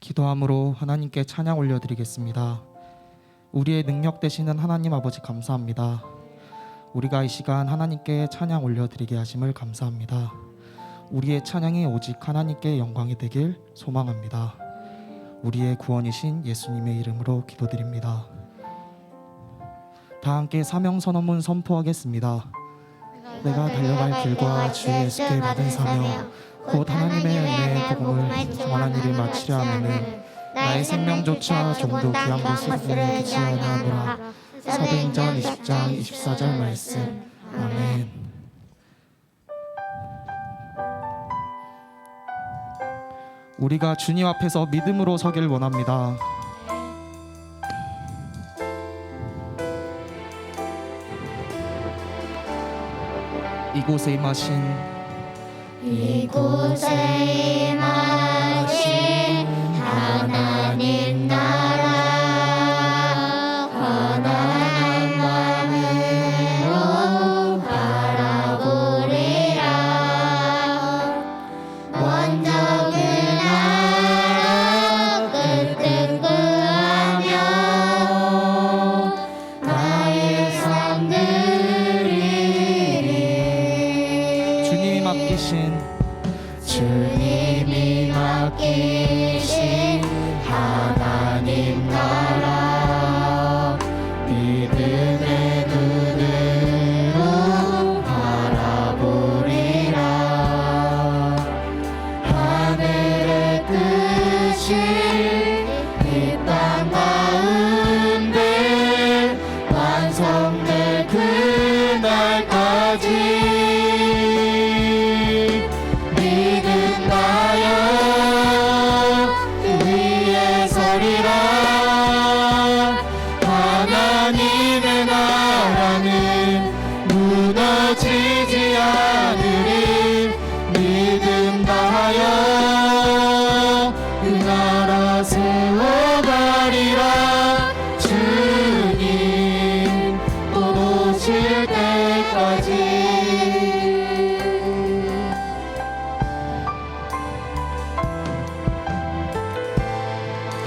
기도함으로 하나님께 찬양 올려드리겠습니다. 우리의 능력 되시는 하나님 아버지 감사합니다. 우리가 이 시간 하나님께 찬양 올려드리게 하심을 감사합니다. 우리의 찬양이 오직 하나님께 영광이 되길 소망합니다. 우리의 구원이신 예수님의 이름으로 기도드립니다. 다 함께 사명 선언문 선포하겠습니다. 내가 달려갈 길과 주 예수께 받은 사명 곧 하나님의 은혜의 복음을 전하는 일을 마치려 하면은 나의 생명조차 좀더 귀한 것으로 여기지 아니하노라. 사도행전 20장 24절 말씀. 아멘. 우리가 주님 앞에서 믿음으로 서길 원합니다. 이곳에 임하신 이곳에 임하신 Yeah.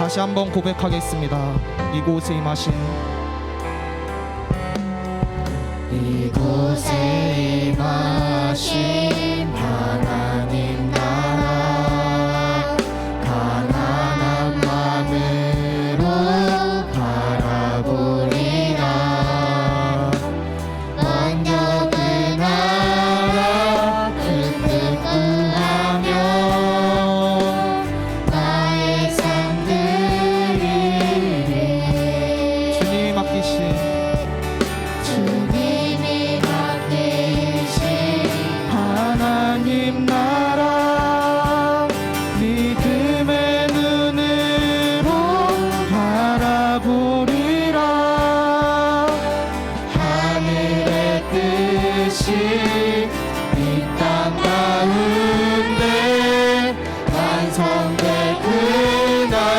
다시 한번 고백하겠습니다. 이곳에 임하신 이곳에 임하신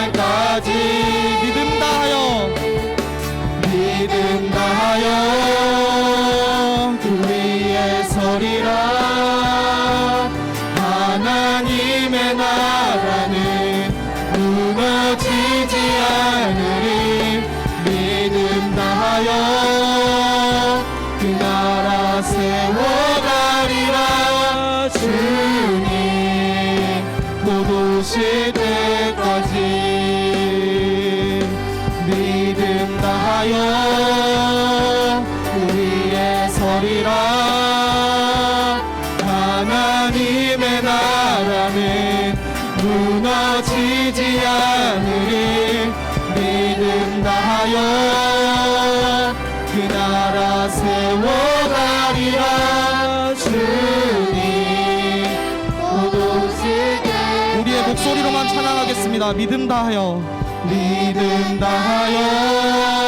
날까지 믿음 다하여. 믿음 다하여 믿음 다 하여. 믿음 다 하여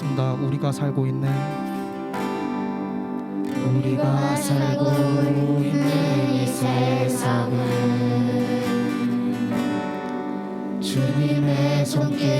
찬양하겠습니다. 우리가 살고 있는 우리가 살고 있는 이 세상은 주님의 손길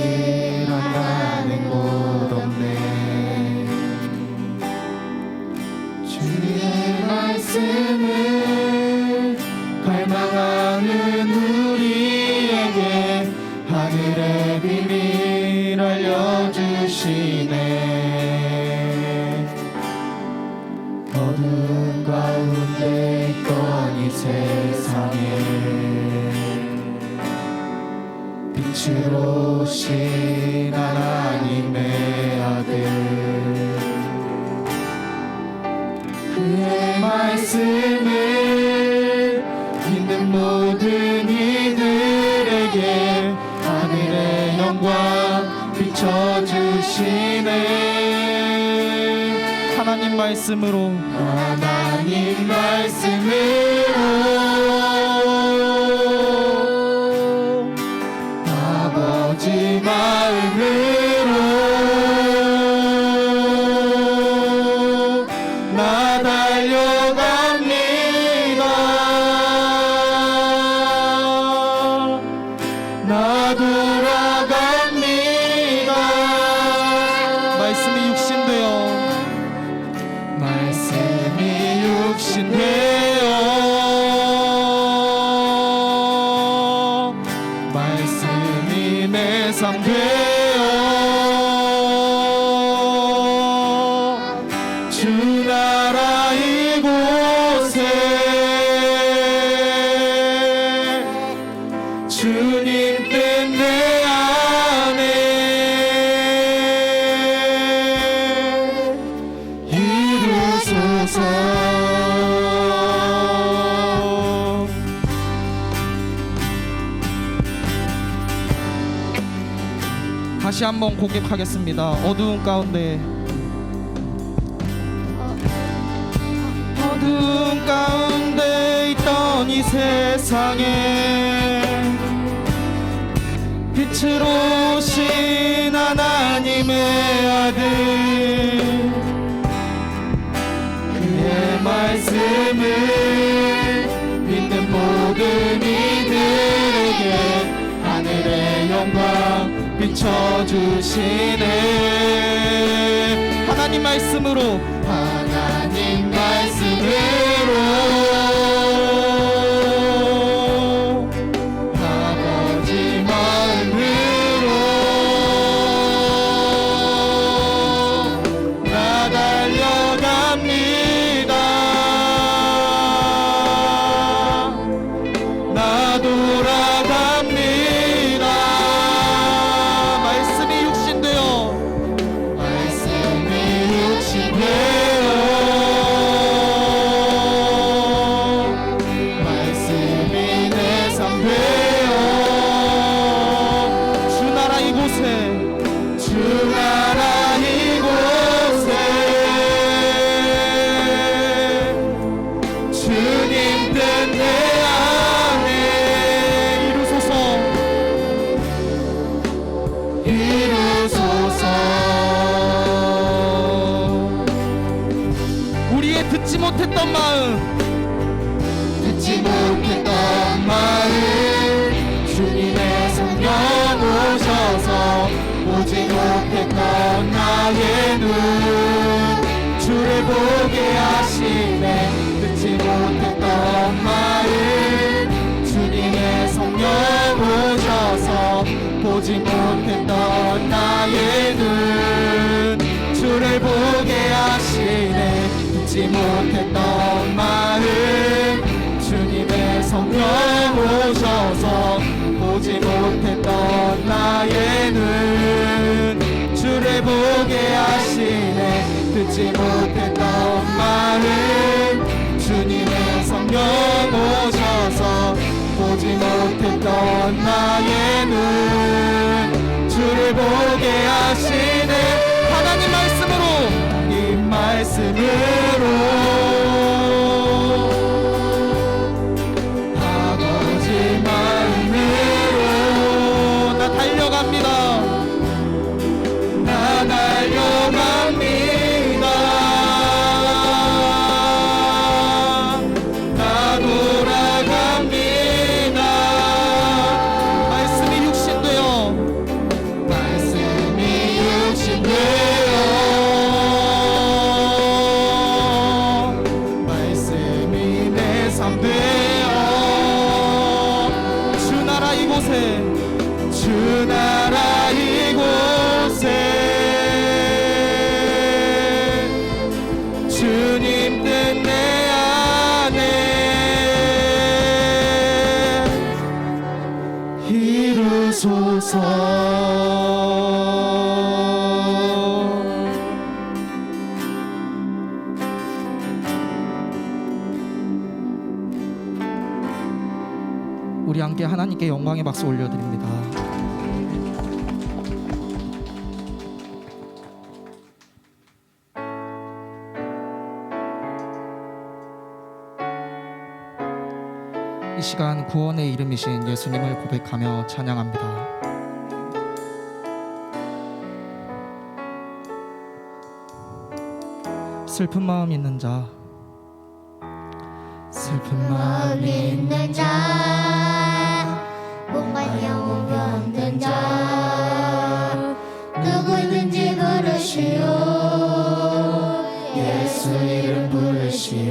주시네. 하나님 말씀으로. 하나님 말씀으로 고백하겠습니다. 어두운 가운데 어두운 가운데 있던 이 세상에 빛으로 오신 하나님의 아들 그의 말씀을 믿는 모든 비춰주시네. 하나님 말씀으로 Yeah. 듣지 못했던 마음. 듣지 못했던 마음. 주님의 성령 오셔서 보지 못했던 나의 눈. 주를 보게 하시네 듣지 못했던 마음. 주님의 성령 오셔서 보지 못했던 나의 눈. 주를 보게 하시네 듣지 못했던 마음. 주님의 성령 오셔서 보지 못했던 나의 눈. 주를 보게 하시네. 듣지 못했던 마음. 주님의 성령 오셔서 보지 못했던 나의 눈. 주를 보게 하시네. 하나님 말씀으로. 하나님 말씀으 우리 함께 하나님께 영광의 박수 올려드립니다. 이 시간 구원의 이름이신 예수님을 고백하며 찬양합니다. 슬픈 마음 있는 자 슬픈 마음 있는 자 몸과 영혼 병든 자. 누구든지 부르시오. 예수 이름 부르시오.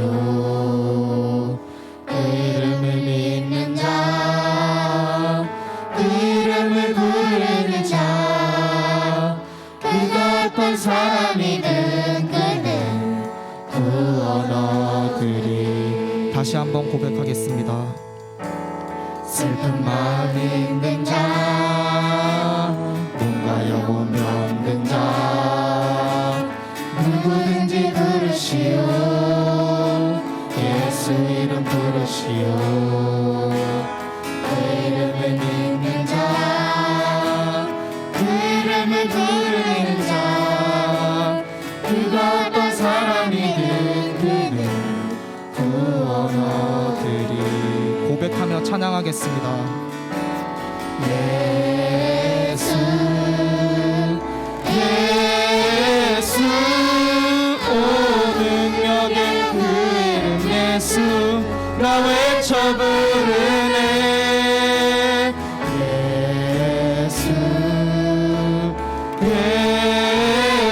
그 이름을 믿는 자그 이름을 부르는 자. 그가 어떤 사람이든 그는 구원 얻으리 다시 한번 고백하겠습니다. 슬픈 마음 있는 자 몸과 영혼 병든 자 누구든지 부르시오. 예수 이름 부르시오 찬양하겠습니다. 예수 예수 오 능력의 그 예수 나 외쳐 부르네 예수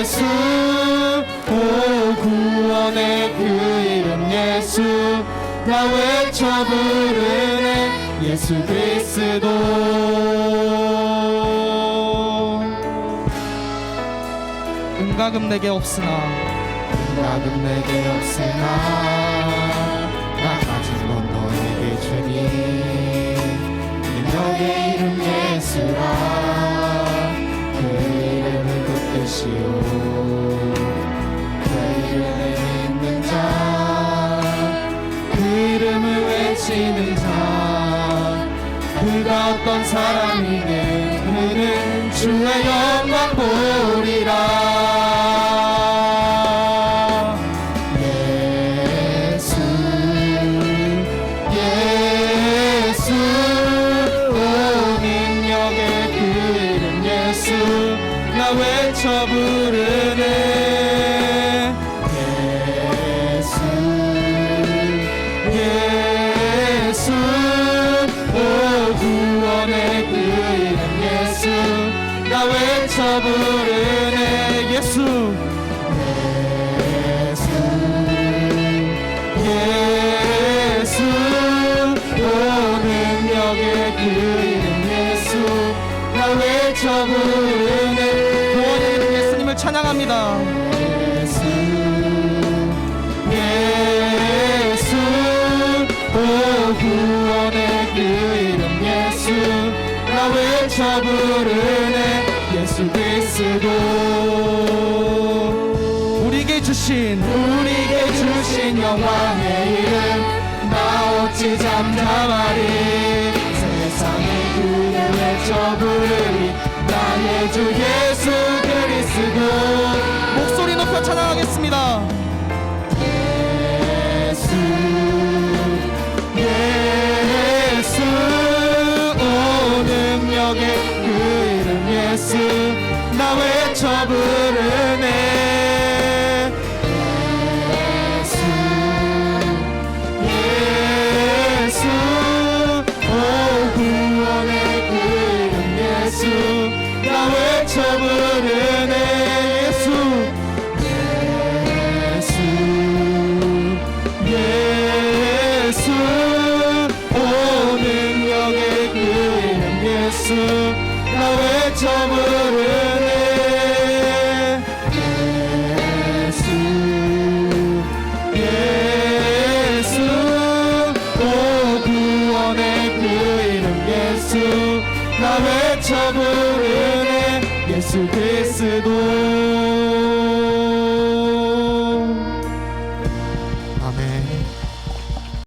예수 오 구원의 그 이름 예수 나 외쳐 부르네. 예수 그리스도. 은가금 내게 없으나. 나금 내게 없으나. 나 가진 건 너에게 주니. 능력의 이름 예수라. 그 이름을 붙드시오 이름을 외치는 자 그가 어떤 사람이든 그는 주의 영광 보리라 외 예수 그리스도. 우리에게 주신 우리에게 주신 영광의 이름 나 어찌 잠잠하리? 외쳐 부르리 나의 주 예수 그리스도 외